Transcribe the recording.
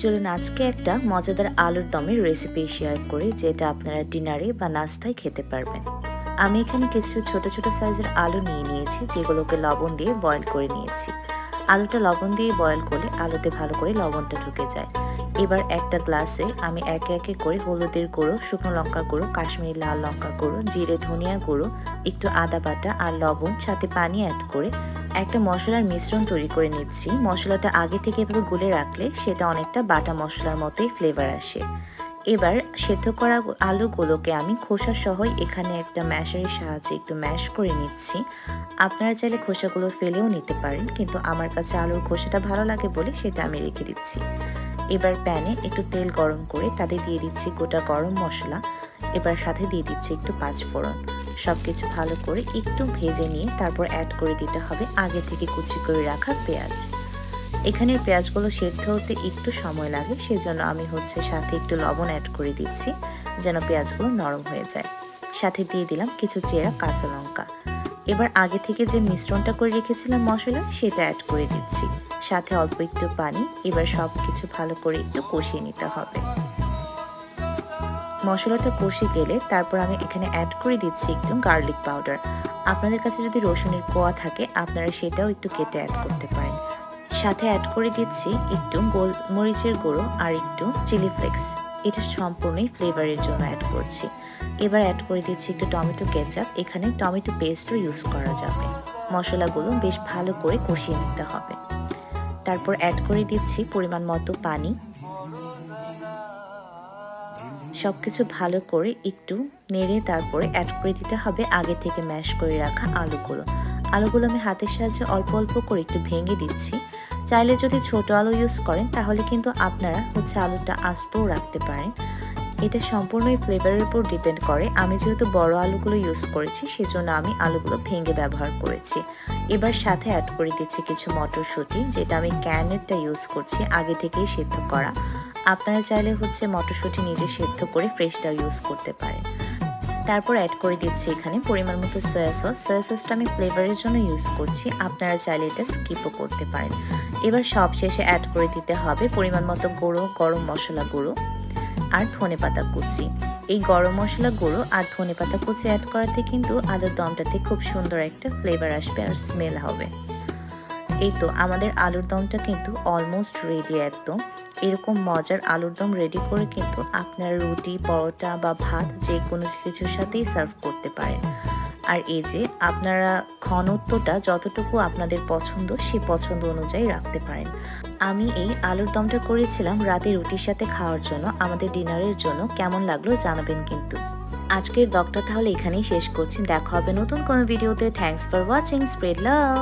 চলুন আজকে একটা মজাদার আলুর দমের রেসিপি শেয়ার করি, যেটা আপনারা ডিনারে বা নাস্তায় খেতে পারবেন। আমি এখানে কিছু ছোট ছোট সাইজের আলু নিয়ে নিয়েছি, যেগুলোকে লবণ দিয়ে বয়েল করে নিয়েছি। আলুটা লবণ দিয়ে বয়েল করলে আলুতে ভালো করে লবণটা ঢুকে যায়। এবার একটা গ্লাসে আমি একে একে করে হলুদের গুঁড়ো, শুকনো লঙ্কা গুঁড়ো, কাশ্মীরি লাল লঙ্কা গুঁড়ো, জিরে ধনিয়া গুঁড়ো, একটু আদা বাটা আর লবণ, সাথে পানি অ্যাড করে একটা মশলার মিশ্রণ তৈরি করে নিচ্ছি। মশলাটা আগে থেকে এভাবে গুলে রাখলে সেটা অনেকটা বাটা মশলার মতোই ফ্লেভার আসে। এবার সেদ্ধ করা আলুগুলোকে আমি খোসা সহ এখানে একটা ম্যাশারের সাহায্যে একটু ম্যাশ করে নিচ্ছি। আপনারা চাইলে খোসাগুলো ফেলেও নিতে পারেন, কিন্তু আমার কাছে আলুর খোসাটা ভালো লাগে বলে সেটা আমি রেখে দিচ্ছি। এবার প্যানে একটু তেল গরম করে তাতে দিয়ে দিচ্ছি গোটা গরম মশলা। এবার সাথে দিয়ে দিচ্ছি একটু পাঁচ ফোড়ন সব কিছু ভালো করে একটু ভেজে নিয়ে তারপর অ্যাড করে দিতে হবে আগে থেকে কুচি করে রাখা পেঁয়াজ। এখানে পেঁয়াজগুলো সেদ্ধ হতে একটু সময় লাগে, সেজন্য আমি হচ্ছে সাথে একটু লবণ অ্যাড করে দিচ্ছি যেন পেঁয়াজগুলো নরম হয়ে যায়। সাথে দিয়ে দিলাম কিছু চেরা কাঁচা লঙ্কা। এবার আগে থেকে যে মিশ্রণটা করে রেখেছিলাম মশলা, সেটা অ্যাড করে দিচ্ছি। সাথে অল্প একটু পানি, এবার সব কিছু ভালো করে একটু কষিয়ে নিতে হবে। মশলাটা কষে গেলে তারপর আমি এখানে অ্যাড করে দিচ্ছি একটু গার্লিক পাউডার আপনাদের কাছে যদি রসুনের কোয়া থাকে, আপনারা সেটাও একটু কেটে অ্যাড করতে পারেন। সাথে অ্যাড করে দিচ্ছি একটু গোল মরিচের গুঁড়ো আর একটু চিলি ফ্লেক্স এটা সম্পূর্ণই ফ্লেভারের জন্য অ্যাড করছি। এবার অ্যাড করে দিচ্ছি একটু টমেটো কেচাপ এখানে টমেটো পেস্টও ইউজ করা যাবে। মশলাগুলো বেশ ভালো করে কষিয়ে নিতে হবে। তারপর অ্যাড করে দিচ্ছি পরিমাণ মতো পানি। সব কিছু ভালো করে একটু নেড়ে তারপরে অ্যাড করে দিতে হবে। আগে থেকে ম্যাশ করে রাখা আলুগুলো। আলুগুলো আমি হাতের সাহায্যে অল্প অল্প করে একটু ভেঙে দিচ্ছি। চাইলে যদি ছোট আলু ইউজ করেন, তাহলে কিন্তু আপনারা হচ্ছে আলুটা আস্তও রাখতে পারেন। এটা সম্পূর্ণই ফ্লেভারের উপর ডিপেন্ড করে। আমি যেহেতু বড় আলুগুলো ইউজ করেছি, সেজন্য আমি আলুগুলো ভেঙে ব্যবহার করেছি। এবার সাথে অ্যাড করে দিচ্ছি কিছু মটরশুঁটি, যেটা আমি ক্যানেরটা ইউজ করছি, আগে থেকেই সেদ্ধ করা। আপনারা চাইলে হচ্ছে মটরশুঁটি নিজে সেদ্ধ করে ফ্রেশটাও ইউজ করতে পারেন। তারপর অ্যাড করে দিচ্ছি এখানে পরিমাণ মতো সয়া সস সয়া সসটা আমি ফ্লেভারের জন্য ইউজ করছি, আপনারা চাইলে এটা স্কিপও করতে পারেন। এবার সব শেষে অ্যাড করে দিতে হবে পরিমাণ মতো গুঁড়ো, গরম মশলা গুঁড়ো আর ধনে পাতা কুচি। এই গরম মশলা গুঁড়ো আর ধনে পাতা কুচি অ্যাড করাতে কিন্তু আলুর দমটাতে খুব সুন্দর একটা ফ্লেভার আসবে আর স্মেল হবে। এই তো আমাদের আলুর দমটা কিন্তু অলমোস্ট রেডি একদম। এরকম মজার আলুর দম রেডি করে কিন্তু আপনারা রুটি, পরোটা বা ভাত যে কোনো কিছুর সাথেই সার্ভ করতে পারেন। আর এই যে আপনারা ঘনত্বটা যতটুকু আপনাদের পছন্দ সে পছন্দ অনুযায়ী রাখতে পারেন। আমি এই আলুর দমটা করেছিলাম রাতে রুটির সাথে খাওয়ার জন্য, আমাদের ডিনারের জন্য। কেমন লাগল জানাবেন কিন্তু। আজকের দকটা তাহলে এখানেই শেষ করছি। দেখা হবে নতুন কোনো ভিডিওতে thanks for watching spread love